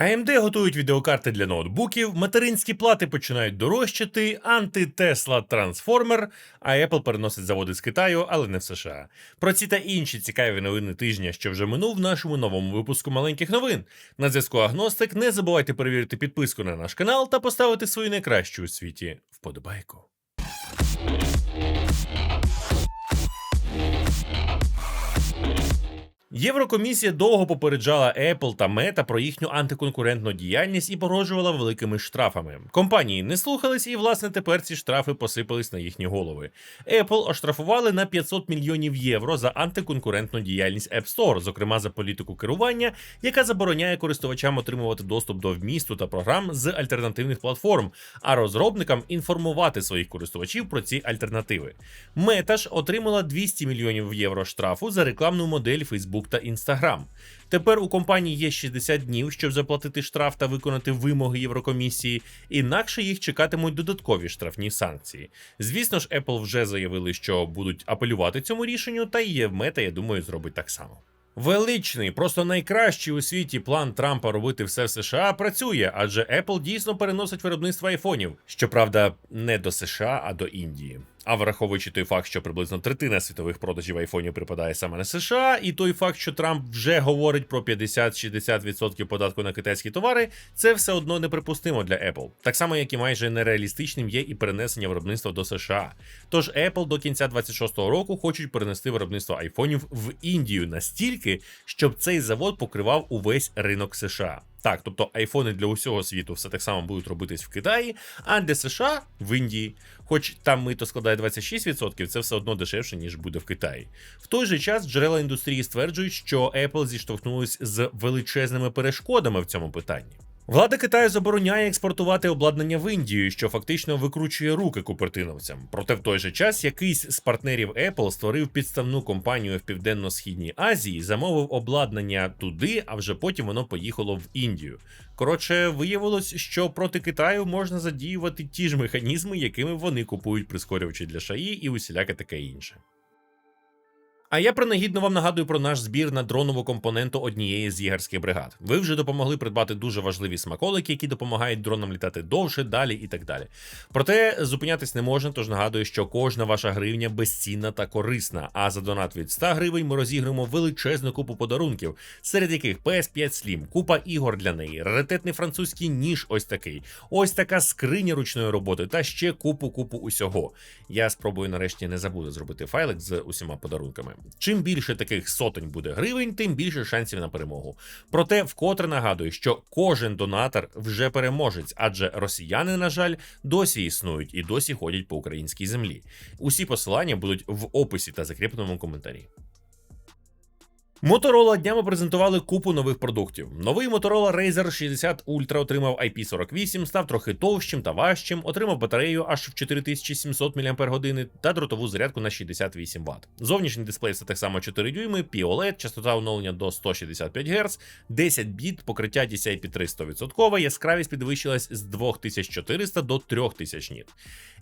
AMD готують відеокарти для ноутбуків, материнські плати починають дорожчати, анти-Тесла трансформер, а Apple переносить заводи з Китаю, але не в США. Про ці та інші цікаві новини тижня, що вже минув в нашому новому випуску маленьких новин. На зв'язку Агностик. Не забувайте перевірити підписку на наш канал та поставити свою найкращу у світі вподобайку. Єврокомісія довго попереджала Apple та Meta про їхню антиконкурентну діяльність і погрожувала великими штрафами. Компанії не слухались, і власне тепер ці штрафи посипались на їхні голови. Apple оштрафували на 500 мільйонів євро за антиконкурентну діяльність App Store, зокрема за політику керування, яка забороняє користувачам отримувати доступ до вмісту та програм з альтернативних платформ, а розробникам інформувати своїх користувачів про ці альтернативи. Мета ж отримала 200 мільйонів євро штрафу за рекламну модель Facebook та Instagram. Тепер у компанії є 60 днів, щоб заплатити штраф та виконати вимоги Єврокомісії, інакше їх чекатимуть додаткові штрафні санкції. Звісно ж, Apple вже заявили, що будуть апелювати цьому рішенню, та і Мета, я думаю, зробить так само. Величний, просто найкращий у світі план Трампа робити все в США працює, адже Apple дійсно переносить виробництво айфонів. Щоправда, не до США, а до Індії. А враховуючи той факт, що приблизно третина світових продажів айфонів припадає саме на США, і той факт, що Трамп вже говорить про 50-60% податку на китайські товари, це все одно неприпустимо для Apple. Так само, як і майже нереалістичним є і перенесення виробництва до США. Тож Apple до кінця 26-го року хочуть перенести виробництво айфонів в Індію настільки, щоб цей завод покривав увесь ринок США. Так, тобто айфони для усього світу все так само будуть робитись в Китаї, а для США в Індії. Хоч там мито складає 26%, це все одно дешевше, ніж буде в Китаї. В той же час джерела індустрії стверджують, що Apple зіштовхнулись з величезними перешкодами в цьому питанні. Влада Китаю забороняє експортувати обладнання в Індію, що фактично викручує руки купертиновцям. Проте в той же час якийсь з партнерів Apple створив підставну компанію в південно-східній Азії, замовив обладнання туди, а вже потім воно поїхало в Індію. Коротше, виявилось, що проти Китаю можна задіювати ті ж механізми, якими вони купують прискорювачі для шаї і усіляке таке інше. А я принагідно вам нагадую про наш збір на дронову компоненту однієї з єгерських бригад. Ви вже допомогли придбати дуже важливі смаколики, які допомагають дронам літати довше, далі і так далі. Проте зупинятись не можна, тож нагадую, що кожна ваша гривня безцінна та корисна. А за донат від 100 гривень ми розіграємо величезну купу подарунків, серед яких PS5 Slim, купа ігор для неї, раритетний французький ніж, ось такий, ось така скриня ручної роботи та ще купу купу усього. Я спробую нарешті не забуду зробити файлик з усіма подарунками. Чим більше таких сотень буде гривень, тим більше шансів на перемогу. Проте вкотре нагадую, що кожен донатор вже переможець, адже росіяни, на жаль, досі існують і досі ходять по українській землі. Усі посилання будуть в описі та закріпленому коментарі. Motorola днями презентували купу нових продуктів. Новий Motorola Razer 60 Ultra отримав IP48, став трохи товщим та важчим, отримав батарею аж в 4700 мАч та дротову зарядку на 68 Вт. Зовнішній дисплей все так само 4 дюйми, POLED, частота оновлення до 165 Гц, 10 біт, покриття DCI-P3 100%, яскравість підвищилась з 2400 до 3000 ніт.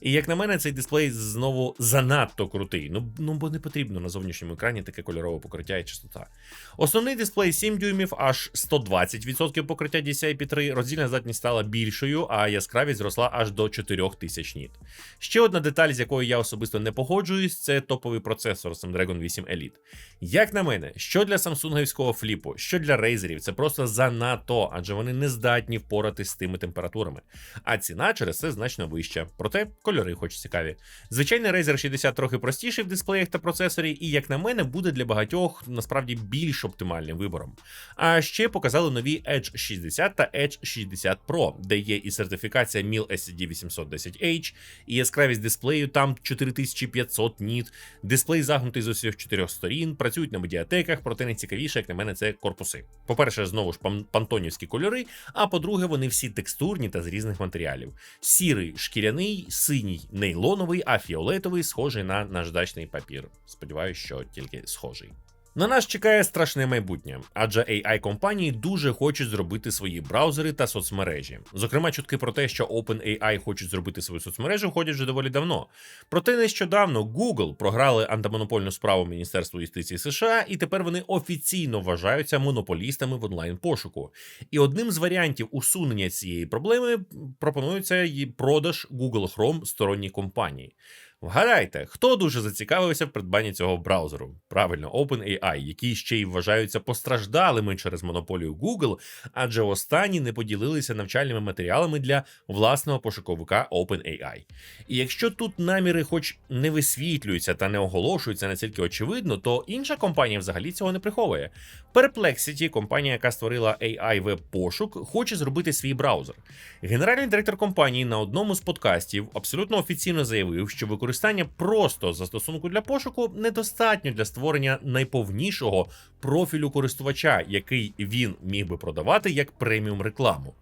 І як на мене, цей дисплей знову занадто крутий. Ну ну бо не потрібно на зовнішньому екрані таке кольорове покриття і частота. Основний дисплей 7 дюймів, аж 120% покриття DCI-P3, роздільна здатність стала більшою, а яскравість зросла аж до 4000 ніт. Ще одна деталь, з якою я особисто не погоджуюсь, це топовий процесор Snapdragon 8 Elite. Як на мене, що для самсунгівського фліпу, що для рейзерів, це просто занадто, адже вони не здатні впоратись з тими температурами. А ціна через це значно вища. Проте кольори хоч цікаві. Звичайний Razer 60 трохи простіший в дисплеях та процесорі, і, як на мене, буде для багатьох насправді більш оптимальним вибором. А ще показали нові Edge 60 та Edge 60 Pro, де є і сертифікація MIL SCD 810H, і яскравість дисплею там 4500 ніт, дисплей загнутий з усіх чотирьох сторін, працюють на медіатеках, проте найцікавіше, як на мене, це корпуси. По-перше, знову ж пантонівські кольори, а по-друге, вони всі текстурні та з різних матеріалів. Сірий шкіряний, синій нейлоновий, а фіолетовий схожий на наждачний папір. Сподіваюсь, що тільки схожий. На нас чекає страшне майбутнє, адже ai компанії дуже хочуть зробити свої браузери та соцмережі. Зокрема, чутки про те, що OpenAI хочуть зробити свою соцмережу, ходять вже доволі давно. Проте нещодавно Google програли антимонопольну справу Міністерству юстиції США, і тепер вони офіційно вважаються монополістами в онлайн пошуку. І одним з варіантів усунення цієї проблеми пропонується її продаж Google Chrome сторонній компанії. Вгадайте, хто дуже зацікавився в придбанні цього браузеру? Правильно, OpenAI, які ще й вважаються постраждалими через монополію Google, адже останні не поділилися навчальними матеріалами для власного пошуковика OpenAI. І якщо тут наміри, хоч не висвітлюються та не оголошуються настільки очевидно, то інша компанія взагалі цього не приховує. Perplexity, компанія, яка створила AI веб-пошук, хоче зробити свій браузер. Генеральний директор компанії на одному з подкастів абсолютно офіційно заявив, що використання просто застосунку для пошуку недостатньо для створення найповнішого профілю користувача, який він міг би продавати як преміум рекламу.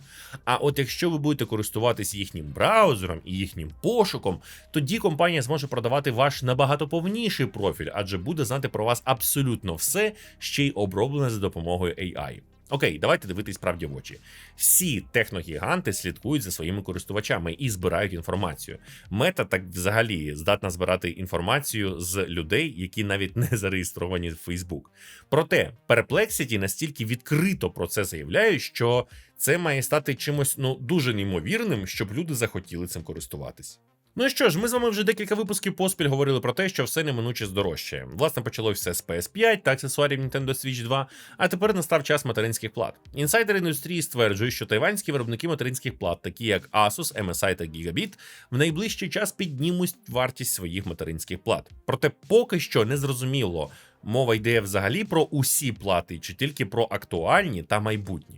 А от якщо ви будете користуватись їхнім браузером і їхнім пошуком, тоді компанія зможе продавати ваш набагато повніший профіль, адже буде знати про вас абсолютно все, ще й оброблене за допомогою AI. Окей, давайте дивитись правді в очі. Всі техногіганти слідкують за своїми користувачами і збирають інформацію. Мета так взагалі здатна збирати інформацію з людей, які навіть не зареєстровані в Facebook. Проте Perplexity настільки відкрито про це заявляють, що це має стати чимось ну дуже неймовірним, щоб люди захотіли цим користуватись. Ну що ж, ми з вами вже декілька випусків поспіль говорили про те, що все неминуче здорожчає. Власне, почалося все з PS5 та аксесуарів Nintendo Switch 2, а тепер настав час материнських плат. Інсайдери індустрії стверджують, що тайванські виробники материнських плат, такі як Asus, MSI та Gigabit, в найближчий час піднімуть вартість своїх материнських плат. Проте поки що не зрозуміло, мова йде взагалі про усі плати, чи тільки про актуальні та майбутні.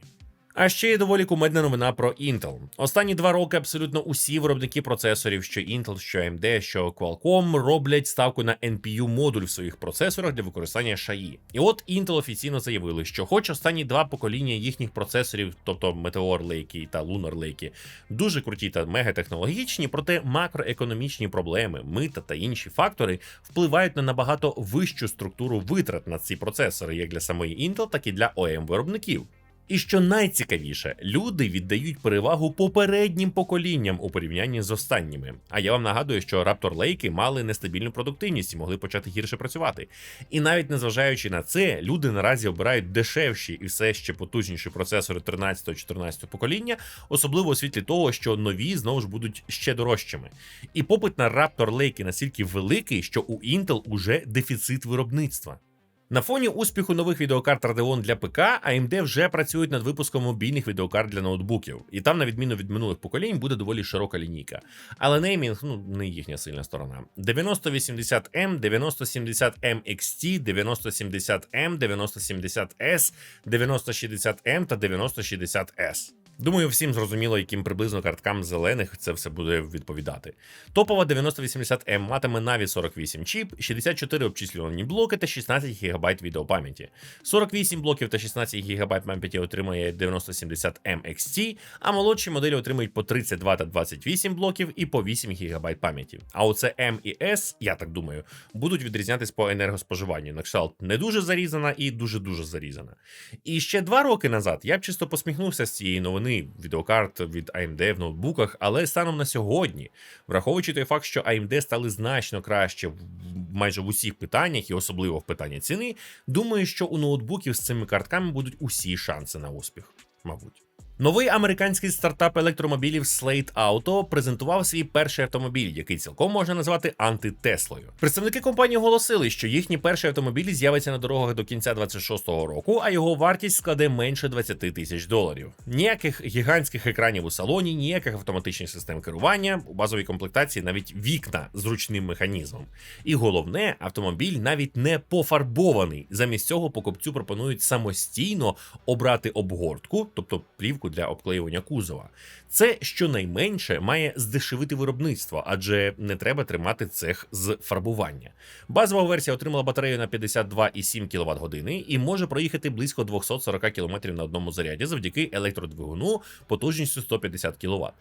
А ще є доволі кумедна новина про Intel. Останні два роки абсолютно усі виробники процесорів, що Intel, що AMD, що Qualcomm, роблять ставку на NPU модуль в своїх процесорах для використання SHA. І от Intel офіційно заявили, що хоч останні два покоління їхніх процесорів, тобто Meteor Lake та Lunar Lake, дуже круті та мегатехнологічні, проте макроекономічні проблеми, мита та інші фактори впливають на набагато вищу структуру витрат на ці процесори, як для самої Intel, так і для OEM виробників. І що найцікавіше, люди віддають перевагу попереднім поколінням у порівнянні з останніми. А я вам нагадую, що Raptor Lake мали нестабільну продуктивність і могли почати гірше працювати. І навіть незважаючи на це, люди наразі обирають дешевші і все ще потужніші процесори 13-14 покоління, особливо у світлі того, що нові знову ж будуть ще дорожчими. І попит на Raptor Lake настільки великий, що у Intel уже дефіцит виробництва. На фоні успіху нових відеокарт Radeon для ПК, AMD вже працюють над випуском мобільних відеокарт для ноутбуків, і там, на відміну від минулих поколінь, буде доволі широка лінійка. Але неймінг ну не їхня сильна сторона. 9080M, 9070M XT, 9070M, 9070S, 9060M та 9060S. Думаю, всім зрозуміло, яким приблизно карткам зелених це все буде відповідати. Топова 9080M матиме Navi 48 чіп, 64 обчислювані блоки та 16 ГБ відеопам'яті. 48 блоків та 16 ГБ пам'яті отримує 9070M XT, а молодші моделі отримують по 32 та 28 блоків і по 8 ГБ пам'яті. А оце M і S, я так думаю, будуть відрізнятись по енергоспоживанню. На кшталт не дуже зарізана і дуже-дуже зарізана. І ще два роки назад я б чисто посміхнувся з цієї новини відеокарт від AMD в ноутбуках, але станом на сьогодні, враховуючи той факт, що AMD стали значно краще майже в усіх питаннях, і особливо в питанні ціни, думаю, що у ноутбуків з цими картками будуть усі шанси на успіх, мабуть. Новий американський стартап електромобілів Slate Auto презентував свій перший автомобіль, який цілком можна назвати антитеслою. Представники компанії оголосили, що їхні перші автомобілі з'явиться на дорогах до кінця 26-го року, а його вартість складе менше 20 тисяч доларів. Ніяких гігантських екранів у салоні, ніяких автоматичних систем керування, у базовій комплектації навіть вікна з ручним механізмом. І головне, автомобіль навіть не пофарбований. Замість цього покупцю пропонують самостійно обрати обгортку, тобто плівку для обклеювання кузова. Це щонайменше має здешевити виробництво, адже не треба тримати цех з фарбування. Базова версія отримала батарею на 52,7 кВт і може проїхати близько 240 км на одному заряді завдяки електродвигуну потужністю 150 кВт.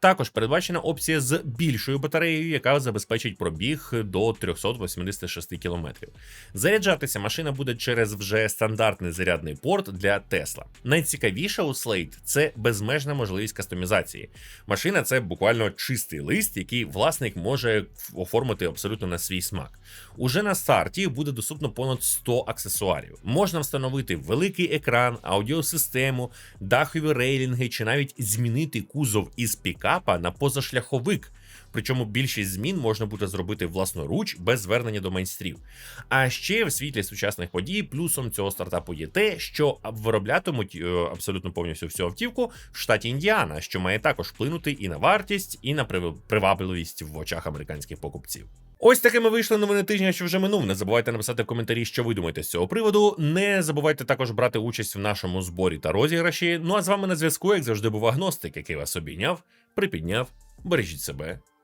Також передбачена опція з більшою батареєю, яка забезпечить пробіг до 386 км. Заряджатися машина буде через вже стандартний зарядний порт для Tesla. Найцікавіше у Slate – це безмежна можливість кастомізації. Машина це буквально чистий лист, який власник може оформити абсолютно на свій смак. Уже на старті буде доступно понад 100 аксесуарів. Можна встановити великий екран, аудіосистему, дахові рейлінги чи навіть змінити кузов із пікапа на позашляховик. Причому більшість змін можна буде зробити власноруч без звернення до майстрів. А ще в світлі сучасних подій плюсом цього стартапу є те, що вироблятимуть е, абсолютно повністю всю автівку в штаті Індіана, що має також вплинути і на вартість, і на привабливість в очах американських покупців. Ось такими вийшли новини тижня, що вже минув. Не забувайте написати в коментарі, що ви думаєте з цього приводу. Не забувайте також брати участь в нашому зборі та розіграші. Ну а з вами на зв'язку, як завжди, був агностик, який вас обійняв, припідняв. Бережіть себе,